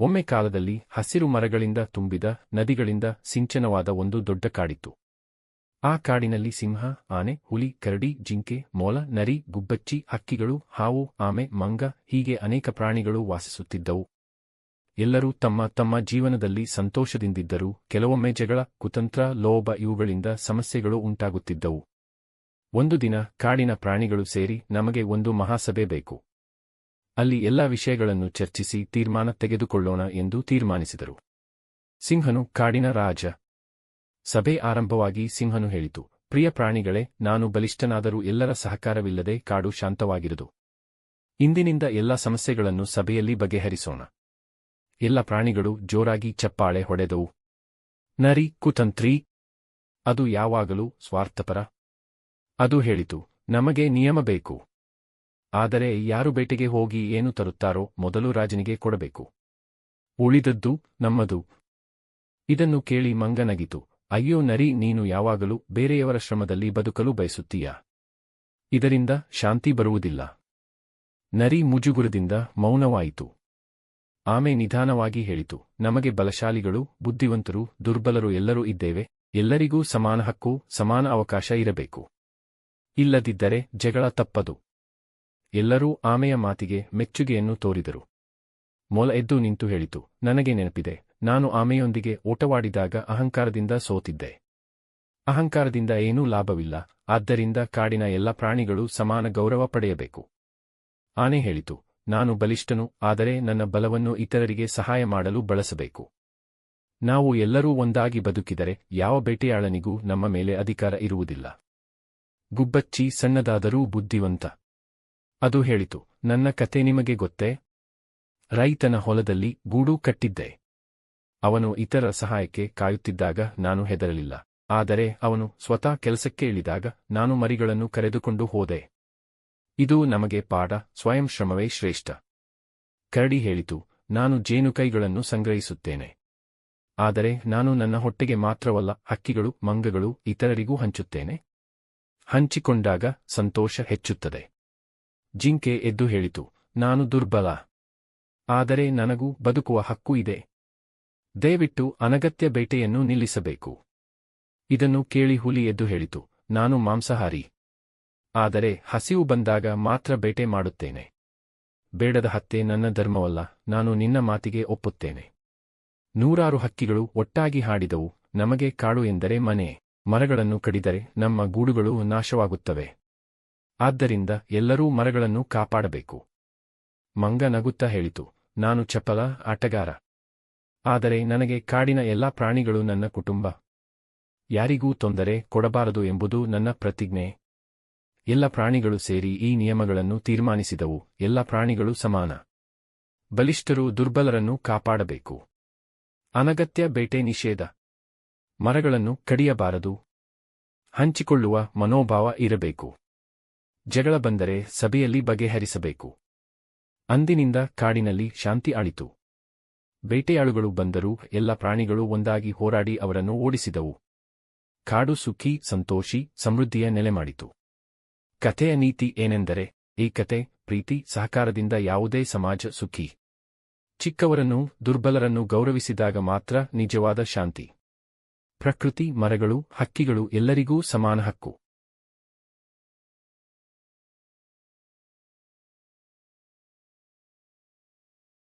ಒಮ್ಮೆ ಕಾಲದಲ್ಲಿ ಹಸಿರು ಮರಗಳಿಂದ ತುಂಬಿದ ನದಿಗಳಿಂದ ಸಿಂಚನವಾದ ಒಂದು ದೊಡ್ಡ ಕಾಡಿತ್ತು. ಆ ಕಾಡಿನಲ್ಲಿ ಸಿಂಹ, ಆನೆ, ಹುಲಿ, ಕರಡಿ, ಜಿಂಕೆ, ಮೊಲ, ನರಿ, ಗುಬ್ಬಚ್ಚಿ ಹಕ್ಕಿಗಳು ಹಾವು, ಆಮೆ, ಮಂಗ ಹೀಗೆ ಅನೇಕ ಪ್ರಾಣಿಗಳು ವಾಸಿಸುತ್ತಿದ್ದವು. ಎಲ್ಲರೂ ತಮ್ಮ ತಮ್ಮ ಜೀವನದಲ್ಲಿ ಸಂತೋಷದಿಂದಿದ್ದರೂ ಕೆಲವೊಮ್ಮೆ ಜಗಳ, ಕುತಂತ್ರ, ಲೋಭ ಇವುಗಳಿಂದ ಸಮಸ್ಯೆಗಳು ಉಂಟಾಗುತ್ತಿದ್ದವು. ಒಂದು ದಿನ ಕಾಡಿನ ಪ್ರಾಣಿಗಳು ಸೇರಿ ನಮಗೆ ಒಂದು ಮಹಾಸಭೆ ಬೇಕು. ಅಲ್ಲಿ ಎಲ್ಲ ವಿಷಯಗಳನ್ನು ಚರ್ಚಿಸಿ ತೀರ್ಮಾನ ತೆಗೆದುಕೊಳ್ಳೋಣ ಎಂದು ತೀರ್ಮಾನಿಸಿದರು. ಸಿಂಹನು ಕಾಡಿನ ರಾಜ. ಸಭೆ ಆರಂಭವಾಗಿ ಸಿಂಹನು ಹೇಳಿತು, ಪ್ರಿಯ ಪ್ರಾಣಿಗಳೇ, ನಾನು ಬಲಿಷ್ಠನಾದರೂ ಎಲ್ಲರ ಸಹಕಾರವಿಲ್ಲದೆ ಕಾಡು ಶಾಂತವಾಗಿರದು ಇಂದಿನಿಂದ ಎಲ್ಲ ಸಮಸ್ಯೆಗಳನ್ನು ಸಭೆಯಲ್ಲಿ ಬಗೆಹರಿಸೋಣ. ಎಲ್ಲ ಪ್ರಾಣಿಗಳು ಜೋರಾಗಿ ಚಪ್ಪಾಳೆ ಹೊಡೆದವು. ನರಿ, ಕುತಂತ್ರಿ, ಅದು ಯಾವಾಗಲೂ ಸ್ವಾರ್ಥಪರ. ಅದು ಹೇಳಿತು, ನಮಗೆ ನಿಯಮ ಬೇಕು. ಆದರೆ ಯಾರು ಬೇಟೆಗೆ ಹೋಗಿ ಏನು ತರುತ್ತಾರೋ ಮೊದಲು ರಾಜನಿಗೆ ಕೊಡಬೇಕು. ಉಳಿದದ್ದು ನಮ್ಮದು. ಇದನ್ನು ಕೇಳಿ ಮಂಗನಗಿತು. ಅಯ್ಯೋ ನರಿ, ನೀನು ಯಾವಾಗಲೂ ಬೇರೆಯವರ ಶ್ರಮದಲ್ಲಿ ಬದುಕಲು ಬಯಸುತ್ತೀಯ? ಇದರಿಂದ ಶಾಂತಿ ಬರುವುದಿಲ್ಲ. ನರಿ ಮುಜುಗುರದಿಂದ ಮೌನವಾಯಿತು. ಆಮೆ ನಿಧಾನವಾಗಿ ಹೇಳಿತು, ನಮಗೆ ಬಲಶಾಲಿಗಳು, ಬುದ್ಧಿವಂತರು, ದುರ್ಬಲರು ಎಲ್ಲರೂ ಇದ್ದೇವೆ. ಎಲ್ಲರಿಗೂ ಸಮಾನ ಹಕ್ಕು, ಸಮಾನ ಅವಕಾಶ ಇರಬೇಕು. ಇಲ್ಲದಿದ್ದರೆ ಜಗಳ ತಪ್ಪದು. ಎಲ್ಲರೂ ಆಮೆಯ ಮಾತಿಗೆ ಮೆಚ್ಚುಗೆಯನ್ನು ತೋರಿದರು. ಮೊಲ ಎದ್ದು ನಿಂತು ಹೇಳಿತು, ನನಗೆ ನೆನಪಿದೆ, ನಾನು ಆಮೆಯೊಂದಿಗೆ ಓಟವಾಡಿದಾಗ ಅಹಂಕಾರದಿಂದ ಸೋತಿದ್ದೆ. ಅಹಂಕಾರದಿಂದ ಏನೂ ಲಾಭವಿಲ್ಲ, ಆದ್ದರಿಂದ ಕಾಡಿನ ಎಲ್ಲ ಪ್ರಾಣಿಗಳು ಸಮಾನ ಗೌರವ ಪಡೆಯಬೇಕು. ಆನೆ ಹೇಳಿತು, ನಾನು ಬಲಿಷ್ಠನು, ಆದರೆ ನನ್ನ ಬಲವನ್ನು ಇತರರಿಗೆ ಸಹಾಯ ಮಾಡಲು ಬಳಸಬೇಕು. ನಾವು ಎಲ್ಲರೂ ಒಂದಾಗಿ ಬದುಕಿದರೆ ಯಾವ ಬೇಟೆಯಾಳನಿಗೂ ನಮ್ಮ ಮೇಲೆ ಅಧಿಕಾರ ಇರುವುದಿಲ್ಲ. ಗುಬ್ಬಚ್ಚಿ ಸಣ್ಣದಾದರೂ ಬುದ್ಧಿವಂತ. ಅದು ಹೇಳಿತು, ನನ್ನ ಕತೆ ನಿಮಗೆ ಗೊತ್ತೇ? ರೈತನ ಹೊಲದಲ್ಲಿ ಗೂಡು ಕಟ್ಟಿದ್ದೆ. ಅವನು ಇತರ ಸಹಾಯಕ್ಕೆ ಕಾಯುತ್ತಿದ್ದಾಗ ನಾನು ಹೆದರಲಿಲ್ಲ. ಆದರೆ ಅವನು ಸ್ವತಃ ಕೆಲಸಕ್ಕೆ ಇಳಿದಾಗ ನಾನು ಮರಿಗಳನ್ನು ಕರೆದುಕೊಂಡು ಹೋದೆ. ಇದು ನಮಗೆ ಪಾಠ, ಸ್ವಯಂ ಶ್ರಮವೇ ಶ್ರೇಷ್ಠ. ಕರಡಿ ಹೇಳಿತು, ನಾನು ಜೇನುಕೈಗಳನ್ನು ಸಂಗ್ರಹಿಸುತ್ತೇನೆ. ಆದರೆ ನಾನು ನನ್ನ ಹೊಟ್ಟೆಗೆ ಮಾತ್ರವಲ್ಲ, ಹಕ್ಕಿಗಳು, ಮಂಗಗಳು ಇತರರಿಗೂ ಹಂಚುತ್ತೇನೆ. ಹಂಚಿಕೊಂಡಾಗ ಸಂತೋಷ ಹೆಚ್ಚುತ್ತದೆ. ಜಿಂಕೆ ಎದ್ದು ಹೇಳಿತು, ನಾನು ದುರ್ಬಲ. ಆದರೆ ನನಗೂ ಬದುಕುವ ಹಕ್ಕು ಇದೆ. ದಯವಿಟ್ಟು ಅನಗತ್ಯ ಬೇಟೆಯನ್ನು ನಿಲ್ಲಿಸಬೇಕು. ಇದನ್ನು ಕೇಳಿ ಹುಲಿ ಎದ್ದು ಹೇಳಿತು, ನಾನು ಮಾಂಸಾಹಾರಿ. ಆದರೆ ಹಸಿವು ಬಂದಾಗ ಮಾತ್ರ ಬೇಟೆ ಮಾಡುತ್ತೇನೆ. ಬೇಡದ ಹತ್ತೆ ನನ್ನ ಧರ್ಮವಲ್ಲ, ನಾನು ನಿನ್ನ ಮಾತಿಗೆ ಒಪ್ಪುತ್ತೇನೆ. ನೂರಾರು ಹಕ್ಕಿಗಳು ಒಟ್ಟಾಗಿ ಹಾಡಿದವು, ನಮಗೆ ಕಾಡು ಎಂದರೆ ಮನೆ. ಮರಗಳನ್ನು ಕಡಿದರೆ ನಮ್ಮ ಗೂಡುಗಳು ನಾಶವಾಗುತ್ತವೆ. ಆದ್ದರಿಂದ ಎಲ್ಲರೂ ಮರಗಳನ್ನು ಕಾಪಾಡಬೇಕು. ಮಂಗ ನಗುತ್ತಾ ಹೇಳಿತು, ನಾನು ಚಪ್ಪಲ, ಆಟಗಾರ. ಆದರೆ ನನಗೆ ಕಾಡಿನ ಎಲ್ಲಾ ಪ್ರಾಣಿಗಳು ನನ್ನ ಕುಟುಂಬ. ಯಾರಿಗೂ ತೊಂದರೆ ಕೊಡಬಾರದು ಎಂಬುದು ನನ್ನ ಪ್ರತಿಜ್ಞೆ. ಎಲ್ಲ ಪ್ರಾಣಿಗಳು ಸೇರಿ ಈ ನಿಯಮಗಳನ್ನು ತೀರ್ಮಾನಿಸಿದವು, ಎಲ್ಲ ಪ್ರಾಣಿಗಳು ಸಮಾನ. ಬಲಿಷ್ಠರು ದುರ್ಬಲರನ್ನು ಕಾಪಾಡಬೇಕು. ಅನಗತ್ಯ ಬೇಟೆ ನಿಷೇಧ. ಮರಗಳನ್ನು ಕಡಿಯಬಾರದು. ಹಂಚಿಕೊಳ್ಳುವ ಮನೋಭಾವ ಇರಬೇಕು. ಜಗಳ ಬಂದರೆ ಸಭೆಯಲ್ಲಿ ಬಗೆಹರಿಸಬೇಕು. ಅಂದಿನಿಂದ ಕಾಡಿನಲ್ಲಿ ಶಾಂತಿ ಆಳಿತು. ಬೇಟೆಯಾಳುಗಳು ಬಂದರೂ ಎಲ್ಲ ಪ್ರಾಣಿಗಳು ಒಂದಾಗಿ ಹೋರಾಡಿ ಅವರನ್ನು ಓಡಿಸಿದವು. ಕಾಡು ಸುಖಿ, ಸಂತೋಷಿ, ಸಮೃದ್ಧಿಯ ನೆಲೆ ಮಾಡಿತು. ಕಥೆಯ ನೀತಿ ಏನೆಂದರೆ ಏಕತೆ ಪ್ರೀತಿ, ಸಹಕಾರದಿಂದ ಯಾವುದೇ ಸಮಾಜ ಸುಖಿ. ಚಿಕ್ಕವರನ್ನು, ದುರ್ಬಲರನ್ನು ಗೌರವಿಸಿದಾಗ ಮಾತ್ರ ನಿಜವಾದ ಶಾಂತಿ. ಪ್ರಕೃತಿ, ಮರಗಳು, ಹಕ್ಕಿಗಳು ಎಲ್ಲರಿಗೂ ಸಮಾನ ಹಕ್ಕು.